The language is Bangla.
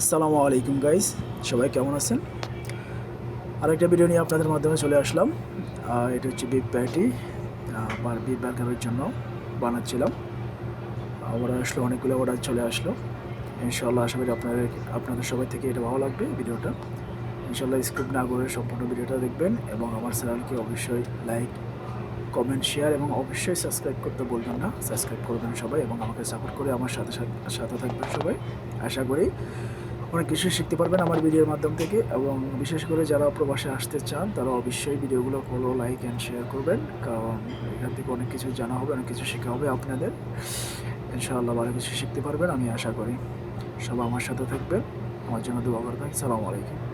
আসসালামু আলাইকুম গাইস সবাই কেমন আছেন? আরেকটা ভিডিও নিয়ে আপনাদের মাধ্যমে চলে আসলাম। এটা হচ্ছে বিফ প্যাটি আর বিফ বার্গারের জন্য বানাচ্ছিলাম। অর্ডার আসলো, অনেকগুলো অর্ডার চলে আসলো। ইনশাল্লাহ আশা করি আপনাদের আপনাদের সবাই থেকে এটা ভালো লাগবে ভিডিওটা ইনশাল্লাহ স্কিপ না করে সম্পূর্ণ ভিডিওটা দেখবেন এবং আমার চ্যানেলকে অবশ্যই লাইক কমেন্ট শেয়ার এবং অবশ্যই সাবস্ক্রাইব করতে বলবেন না। সাবস্ক্রাইব করবেন সবাই এবং আমাকে সাপোর্ট করে আমার সাথে সাথে থাকবেন সবাই। আশা করি অনেক কিছু শিখতে পারবেন আমার ভিডিওর মাধ্যম থেকে এবং বিশেষ করে যারা প্রবাসে আসতে চান, তারা অবশ্যই ভিডিওগুলো ফলো লাইক অ্যান্ড শেয়ার করবেন। কারণ এখান থেকে অনেক কিছু জানা হবে, অনেক কিছু শেখা হবে আপনাদের। ইনশাআল্লাহ ভালো কিছু শিখতে পারবেন, আমি আশা করি। সবাই আমার সাথে থাকবেন। আমার জন্য দোয়া করবেন। সালামু আলাইকুম।